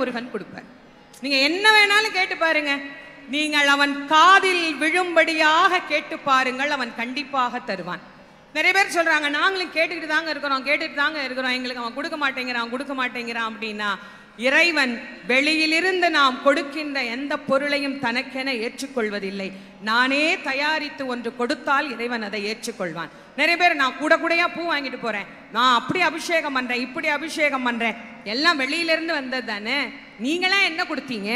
முருகன் கொடுப்பார். நீங்க என்ன வேணாலும் கேட்டு பாருங்க. நீங்கள் அவன் காதில் விழும்படியாக கேட்டு பாருங்கள் அவன் கண்டிப்பாக தருவான். நிறைய பேர் சொல்றாங்க நாங்களும் கேட்டுக்கிட்டு தாங்க இருக்கிறோம் கேட்டுட்டு தாங்க இருக்கிறோம். எங்களுக்கு அவன் கொடுக்க மாட்டேங்கிறான் கொடுக்க மாட்டேங்கிறான் அப்படின்னா இறைவன் வெளியிலிருந்து நாம் கொடுக்கின்ற எந்த பொருளையும் தனக்கென ஏற்றுக்கொள்வதில்லை. நானே தயாரித்து ஒன்று கொடுத்தால் இறைவன் அதை ஏற்றுக்கொள்வான். நிறைய பேர் நான் கூட கூடையா பூ வாங்கிட்டு போறேன். நான் அப்படி அபிஷேகம் பண்றேன் இப்படி அபிஷேகம் பண்றேன். எல்லாம் வெளியிலிருந்து வந்தது தானே? நீங்களாம் என்ன கொடுத்தீங்க?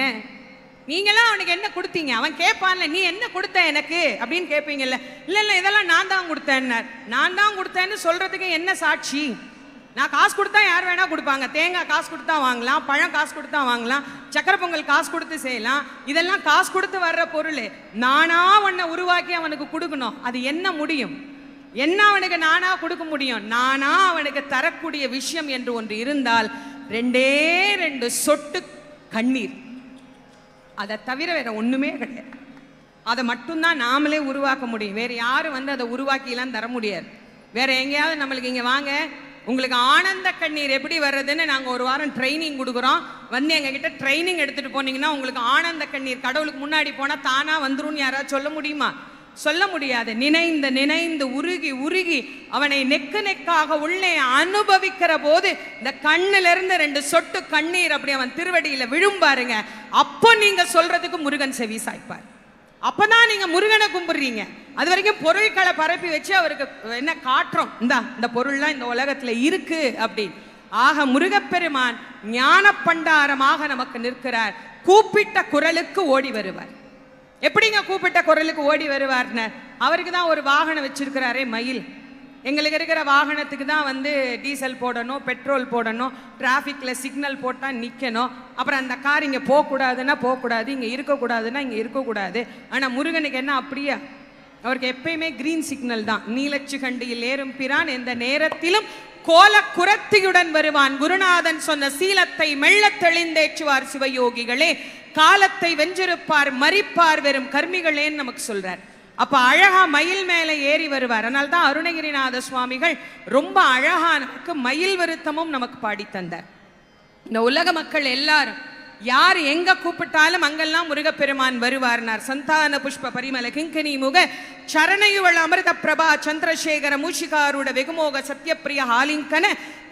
நீங்களாம் அவனுக்கு என்ன கொடுத்தீங்க? அவன் கேட்பான்ல நீ என்ன கொடுத்த எனக்கு? அப்படின்னு கேட்பீங்கல்ல இல்ல இல்ல இதெல்லாம் நான் தான் கொடுத்தேன்னார். நான் தான் கொடுத்தேன்னு சொல்றதுக்கு என்ன சாட்சி? நான் காசு கொடுத்தா யார் வேணா கொடுப்பாங்க. தேங்காய் காசு கொடுத்தா வாங்கலாம் பழம் காசு கொடுத்தா வாங்கலாம் சக்கரை பொங்கல் காசு கொடுத்து செய்யலாம். இதெல்லாம் காசு கொடுத்து வர்ற பொருள். நானா உன்னை உருவாக்கி அவனுக்கு கொடுக்கணும். அது என்ன முடியும்? என்ன அவனுக்கு நானா கொடுக்க முடியும்? நானா அவனுக்கு தரக்கூடிய விஷயம் என்று ஒன்று இருந்தால் ரெண்டே ரெண்டு சொட்டு கண்ணீர். அதை தவிர வேற ஒன்றுமே கிடையாது. அதை மட்டும்தான் நாமளே உருவாக்க முடியும். வேறு யாரும் வந்து அதை உருவாக்கிலாம் தர முடியாது. வேறு எங்கேயாவது நம்மளுக்கு இங்கே வாங்க உங்களுக்கு ஆனந்த கண்ணீர் எப்படி வர்றதுன்னு நாங்கள் ஒரு வாரம் ட்ரைனிங் கொடுக்குறோம். வந்து எங்க ட்ரைனிங் எடுத்துகிட்டு போனீங்கன்னா உங்களுக்கு ஆனந்த கண்ணீர் கடவுளுக்கு முன்னாடி போனால் தானாக வந்துரும்னு யாராவது சொல்ல முடியுமா? சொல்ல முடியாது. நினைந்து நினைந்து உருகி உருகி அவனை நெக்கு நெக்காக உள்ளே அனுபவிக்கிற போது இந்த கண்ணிலிருந்து ரெண்டு சொட்டு கண்ணீர் அப்படி அவன் திருவடியில விழும் பாருங்க. அப்போ நீங்க சொல்றதுக்கு முருகன் செவி சாய்ப்பார். அப்பதான் நீங்க முருகனை கும்பிடுறீங்க. அது வரைக்கும் பொருட்களை பரப்பி வச்சு அவருக்கு என்ன காட்டுறோம் இந்தா இந்த பொருள்லாம் இந்த உலகத்துல இருக்கு அப்படின்னு. ஆக முருகப்பெருமான் ஞான பண்டாரமாக நமக்கு நிற்கிறார். கூப்பிட்ட குரலுக்கு ஓடி வருவார். எப்படிங்க கூப்பிட்ட குரலுக்கு ஓடி வருவார்னு? அவருக்கு தான் ஒரு வாகனம் வச்சிருக்கிறாரே மயில். எங்களுக்கு இருக்கிற வாகனத்துக்கு தான் வந்து டீசல் போடணும் பெட்ரோல் போடணும் டிராஃபிக்கில் சிக்னல் போட்டால் நிற்கணும் அப்புறம் அந்த கார் இங்கே போகக்கூடாதுன்னா போகக்கூடாது இங்கே இருக்கக்கூடாதுன்னா இங்கே இருக்கக்கூடாது. ஆனால் முருகனுக்கு என்ன அப்படியா? அவருக்கு எப்பயுமே கிரீன் சிக்னல் தான். நீலச்சிகண்டியில் ஏறும் பிரான் எந்த நேரத்திலும் கோல குரத்தியுடன் வருவான் குருநாதன் சொன்ன சீலத்தை மெல்ல தெளிந்தேற்றுவார் சிவயோகிகளே காலத்தை வென்றிருப்பார் மறிப்பார் வெறும் கர்மிகளேன்னு நமக்கு சொல்றார். அப்ப அழகா மயில் மேல ஏறி வருவார். அதனால தான் அருணகிரிநாத சுவாமிகள் ரொம்ப அழகா நமக்கு மயில் வருத்தமும் நமக்கு பாடி தந்தார் இந்த உலக மக்கள் எல்லாரும் யார் எங்க கூப்பிட்டாலும் அங்கெல்லாம் முருகப்பெருமான் வருவார்னார். சந்தான புஷ்ப பரிமல கிங்கனி முக சரணையுவள் அமிர்த பிரபா சந்திரசேகர மூஷிகாருட வெகுமோக சத்யப்பிரிய ஹாலிங்கன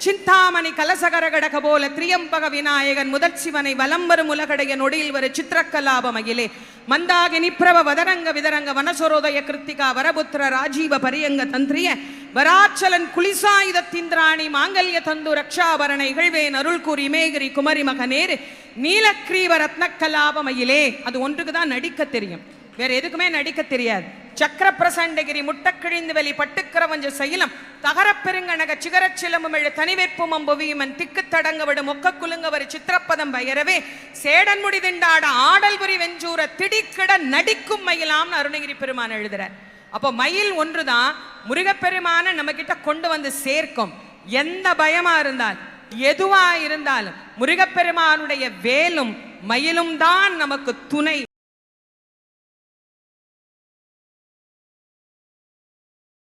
சிந்தாமணி கலசகரகடக போல திரியம்பக விநாயகன் முதற் சிவனை வலம் வரும் உலகடைய நொடியில் வரு சித்திரக்கலாப மகிலே மந்தாகினி பிரப வதரங்க விதரங்க வனசரோதய கிருத்திகா வரபுத்திர ராஜீவ பரியங்க தந்திரிய வராச்சலன் குலிசாயுதத்திந்திராணி மாங்கல்ய தந்து ரக்ஷாபரண இகழ்வேன் அருள் கூறி மேகிரி குமரி மகனேரு நீலக்ரீவ ரத்னக்கலாப மயிலே அது ஒன்றுக்கு தான் நடிக்க தெரியும். வேற எதுக்குமே நடிக்க தெரியாது. சக்கர பிரசண்டகிரி முட்டக்கிழிந்து வெளி பட்டுக்கரவஞ்ச சைலம் தகரப்பெருங்கனக சிகரச் சிலம்பும் எழு தனிவேற்பும் அம்புவியுமன் திக்கு தடங்க விடும் மொக்க குலுங்கவர் சித்திரப்பதம் பயரவே. சேடன் முடி திண்டாட ஆடல் புரி வெஞ்சூர திடிக்கிட நடிக்கும் மயிலாம்னு அருணகிரி பெருமான் எழுதுறார். அப்போ மயில் ஒன்றுதான் முருகப்பெருமான நம்ம கிட்ட கொண்டு வந்து சேர்க்கும். எந்த பயமா இருந்தால் எதுவா இருந்தாலும் முருகப்பெருமானுடைய வேலும் மயிலும் தான் நமக்கு துணை.